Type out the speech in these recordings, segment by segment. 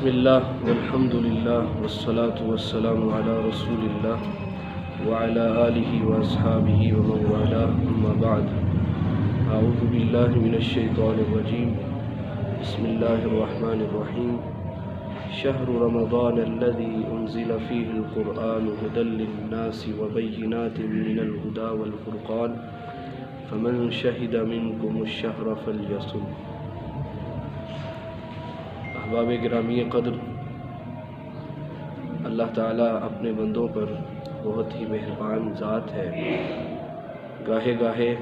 بسم اللہ والحمد للہ والصلاة والسلام على رسول اللہ وعلى آلہ واصحابہ ومن والاه. أما بعد أعوذ باللہ من الشیطان الرجیم بسم اللہ الرحمن الرحیم شهر رمضان الذي أنزل فيه القرآن هدى للناس وبينات من الهدى والفرقان. فمن شهد منكم الشهر فليصم. احباب گرامی قدر۔ اللہ تعالیٰ اپنے بندوں پر بہت ہی مہربان ذات ہے۔ گاہے گاہے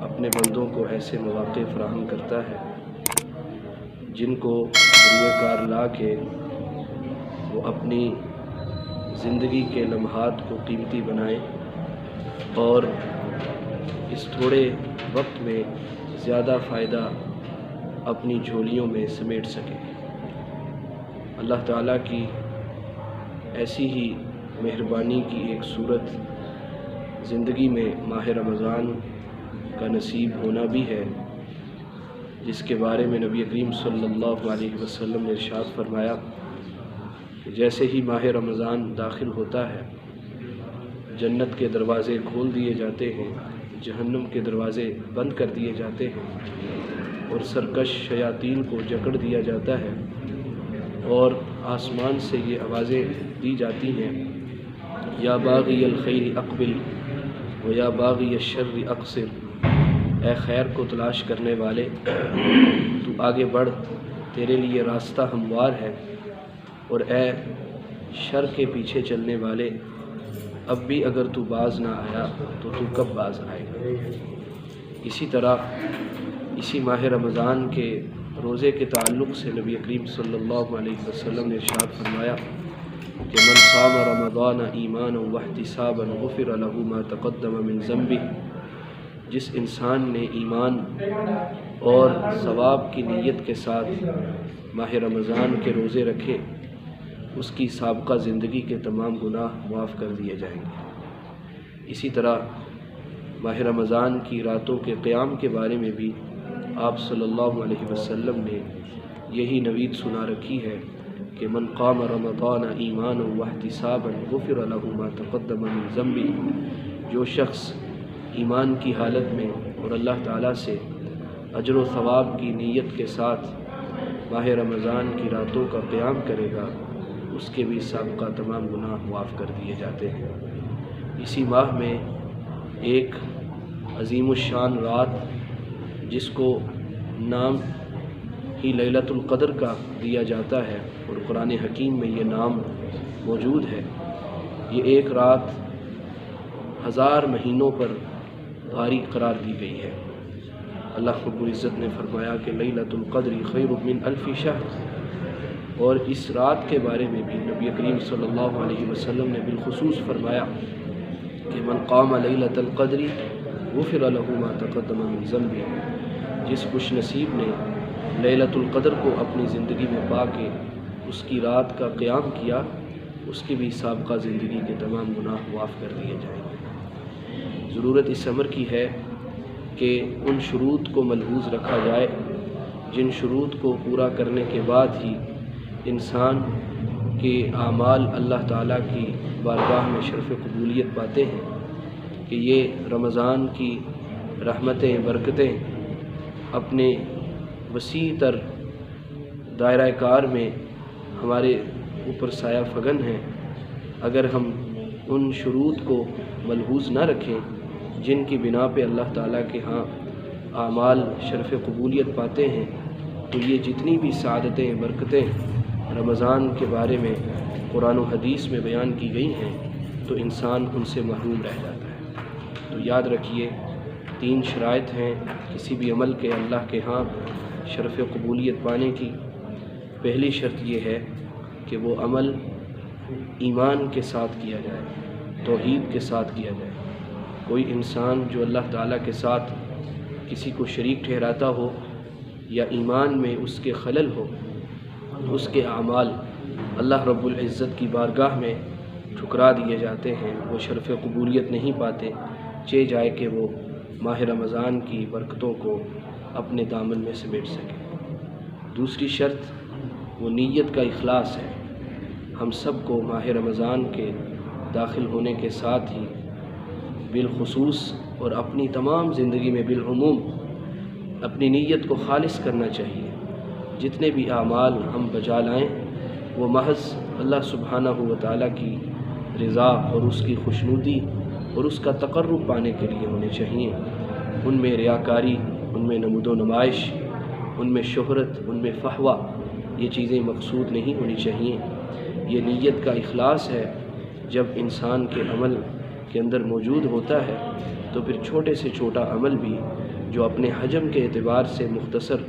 اپنے بندوں کو ایسے مواقع فراہم کرتا ہے جن کو روئے کار لا کے وہ اپنی زندگی کے لمحات کو قیمتی بنائیں اور اس تھوڑے وقت میں زیادہ فائدہ اپنی جھولیوں میں سمیٹ سکیں اللہ تعالیٰ کی ایسی ہی مہربانی کی ایک صورت زندگی میں ماہ رمضان کا نصیب ہونا بھی ہے، جس کے بارے میں نبی کریم صلی اللہ علیہ وسلم نے ارشاد فرمایا کہ جیسے ہی ماہ رمضان داخل ہوتا ہے، جنت کے دروازے کھول دیے جاتے ہیں، جہنم کے دروازے بند کر دیے جاتے ہیں اور سرکش شیاطین کو جکڑ دیا جاتا ہے۔ اور آسمان سے یہ آوازیں دی جاتی ہیں۔ یا باغی الخیر اقبل و یا باغی الشر اقصر۔ اے خیر کو تلاش کرنے والے، تو آگے بڑھ، تیرے لیے راستہ ہموار ہے۔ اور اے شر کے پیچھے چلنے والے، اب بھی اگر تو باز نہ آیا، تو تو کب باز آئے گا؟ اسی طرح، اسی ماہ رمضان کے روزے کے تعلق سے نبی کریم صلی اللہ علیہ وسلم نے ارشاد فرمایا کہ من صام رمضان ایمان و احتسابا غفر له ما تقدم من ذنبه، جس انسان نے ایمان اور ثواب کی نیت کے ساتھ ماہ رمضان کے روزے رکھے، اس کی سابقہ زندگی کے تمام گناہ معاف کر دیے جائیں گے۔ اسی طرح ماہ رمضان کی راتوں کے قیام کے بارے میں بھی آپ صلی اللہ علیہ وسلم نے یہی نوید سنا رکھی ہے کہ من قام رمضان ایمان و احتسابا غفر له ما تقدم من ذنبی، جو شخص ایمان کی حالت میں اور اللہ تعالیٰ سے اجر و ثواب کی نیت کے ساتھ ماہ رمضان کی راتوں کا قیام کرے گا، اس کے بھی سابقہ تمام گناہ معاف کر دیے جاتے ہیں۔ اسی ماہ میں ایک عظیم الشان رات جس کو نام ہی لیلت القدر کا دیا جاتا ہے اور قرآن حکیم میں یہ نام موجود ہے۔ یہ ایک رات ہزار مہینوں پر بھاری قرار دی گئی ہے۔ اللہ رب العزت نے فرمایا کہ لیلت القدر خیر من الفی شہر اور اس رات کے بارے میں بھی نبی کریم صلی اللہ علیہ وسلم نے بالخصوص فرمایا کہ من قام لیلت القدری غفر له ما تقدم من ذنبی جس خوش نصیب نے لیلت القدر کو اپنی زندگی میں پا کے اس کی رات کا قیام کیا، اس کی بھی سابقہ زندگی کے تمام گناہ معاف کر دیے جائیں گے۔ ضرورت اس عمر کی ہے کہ ان شروط کو ملحوظ رکھا جائے، جن شروط کو پورا کرنے کے بعد ہی انسان کے اعمال اللہ تعالیٰ کی بارگاہ میں شرف قبولیت پاتے ہیں۔ کہ یہ رمضان کی رحمتیں، برکتیں اپنے وسیع تر دائرہ کار میں ہمارے اوپر سایہ فگن ہیں۔ اگر ہم ان شروط کو ملحوظ نہ رکھیں جن کی بنا پہ اللہ تعالیٰ کے ہاں اعمال شرف قبولیت پاتے ہیں، تو یہ جتنی بھی سعادتیں، برکتیں رمضان کے بارے میں قرآن و حدیث میں بیان کی گئی ہیں، تو انسان ان سے محروم رہ جاتا ہے۔ یاد رکھیے، تین شرائط ہیں کسی بھی عمل کے اللہ کے ہاں شرف قبولیت پانے کی۔ پہلی شرط یہ ہے کہ وہ عمل ایمان کے ساتھ کیا جائے، توحید کے ساتھ کیا جائے۔ کوئی انسان جو اللہ تعالیٰ کے ساتھ کسی کو شریک ٹھہراتا ہو یا ایمان میں اس کے خلل ہو، اس کے اعمال اللہ رب العزت کی بارگاہ میں ٹھکرا دیے جاتے ہیں، وہ شرف قبولیت نہیں پاتے۔ چے جائے کہ وہ ماہ رمضان کی برکتوں کو اپنے دامن میں سمیٹ سکے۔ دوسری شرط، وہ نیت کا اخلاص ہے۔ ہم سب کو ماہ رمضان کے داخل ہونے کے ساتھ ہی بالخصوص اور اپنی تمام زندگی میں بالعموم اپنی نیت کو خالص کرنا چاہیے۔ جتنے بھی اعمال ہم بجا لائیں، وہ محض اللہ سبحانہ و تعالیٰ کی رضا اور اس کی خوشنودی اور اس کا تقرب پانے کے لیے ہونے چاہیے ان میں ریاکاری، ان میں نمود و نمائش، ان میں شہرت، ان میں فہوا یہ چیزیں مقصود نہیں ہونی چاہیے یہ نیت کا اخلاص ہے۔ جب انسان کے عمل کے اندر موجود ہوتا ہے، تو پھر چھوٹے سے چھوٹا عمل بھی جو اپنے حجم کے اعتبار سے مختصر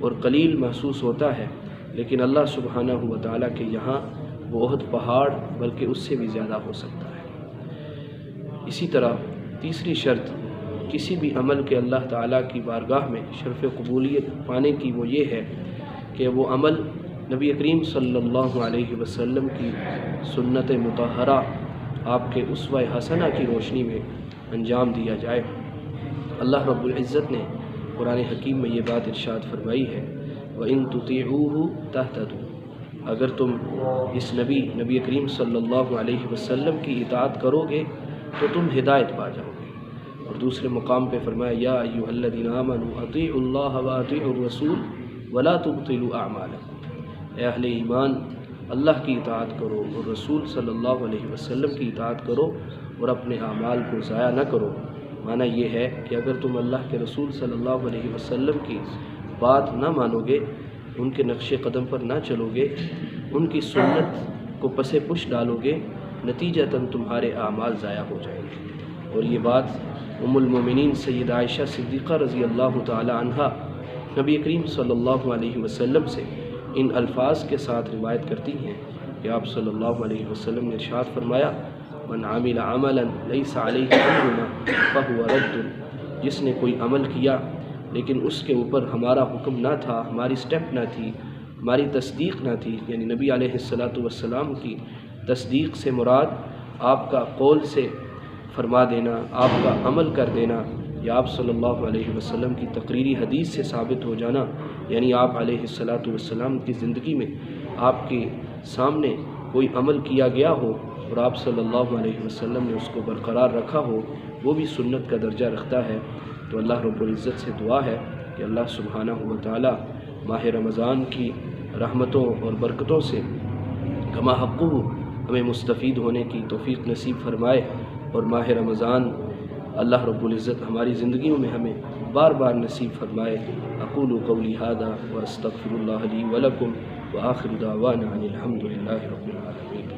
اور قلیل محسوس ہوتا ہے، لیکن اللہ سبحانہ و تعالیٰ کے یہاں بہت پہاڑ، بلکہ اس سے بھی زیادہ ہو سکتا ہے۔ اسی طرح تیسری شرط، کسی بھی عمل کے اللہ تعالیٰ کی بارگاہ میں شرف قبولیت پانے کی وہ یہ ہے کہ وہ عمل نبی کریم صلی اللہ علیہ وسلم کی سنت متحرہ آپ کے اسوہ حسنہ کی روشنی میں انجام دیا جائے۔ اللہ رب العزت نے قرآن حکیم میں یہ بات ارشاد فرمائی ہے وہ ان تُتِعُوهُ اگر تم اس نبی نبی کریم صلی اللہ علیہ وسلم کی اطاعت کرو گے تو تم ہدایت پا جاؤ گے۔ اور دوسرے مقام پہ فرمایا، یا ایوہ الذین آمنوا، اطیعوا اللہ و اطیعوا الرسول ولا تبطلوا اعمالکم۔ اے اہل ایمان، اللہ کی اطاعت کرو اور رسول صلی اللہ علیہ وسلم کی اطاعت کرو اور اپنے اعمال کو ضائع نہ کرو۔ معنی یہ ہے کہ اگر تم اللہ کے رسول صلی اللہ علیہ وسلم کی بات نہ مانو گے، ان کے نقش قدم پر نہ چلو گے، ان کی سنت کو پس پش ڈالو گے نتیجتاً تمہارے اعمال ضائع ہو جائیں گے۔ اور یہ بات ام المومنین سید عائشہ صدیقہ رضی اللہ تعالی عنہ نبی کریم صلی اللہ علیہ وسلم سے ان الفاظ کے ساتھ روایت کرتی ہیں کہ آپ صلی اللہ علیہ وسلم نے ارشاد فرمایا، من عامل عملا لیس علیہ امرنا فہو رد. جس نے کوئی عمل کیا، لیکن اس کے اوپر ہمارا حکم نہ تھا، ہماری سٹیپ نہ تھی، ہماری تصدیق نہ تھی یعنی نبی علیہ السلاۃ والسلام کی تصدیق سے مراد آپ کا قول سے فرما دینا، آپ کا عمل کر دینا۔ یا آپ صلی اللہ علیہ وسلم کی تقریری حدیث سے ثابت ہو جانا یعنی آپ علیہ السلاۃ والسلام کی زندگی میں آپ کے سامنے کوئی عمل کیا گیا ہو اور آپ صلی اللہ علیہ وسلم نے اس کو برقرار رکھا ہو، وہ بھی سنت کا درجہ رکھتا ہے۔ تو اللہ رب العزت سے دعا ہے کہ اللہ سبحانہ و تعالی ماہ رمضان کی رحمتوں اور برکتوں سے کما حقو ہمیں مستفید ہونے کی توفیق نصیب فرمائے اور ماہ رمضان اللہ رب العزت ہماری زندگیوں میں ہمیں بار بار نصیب فرمائے۔ اقول و قولی هذا استغفر اللہ علی ولکم و آخر دعوانا عن الحمد للہ رب العالمین۔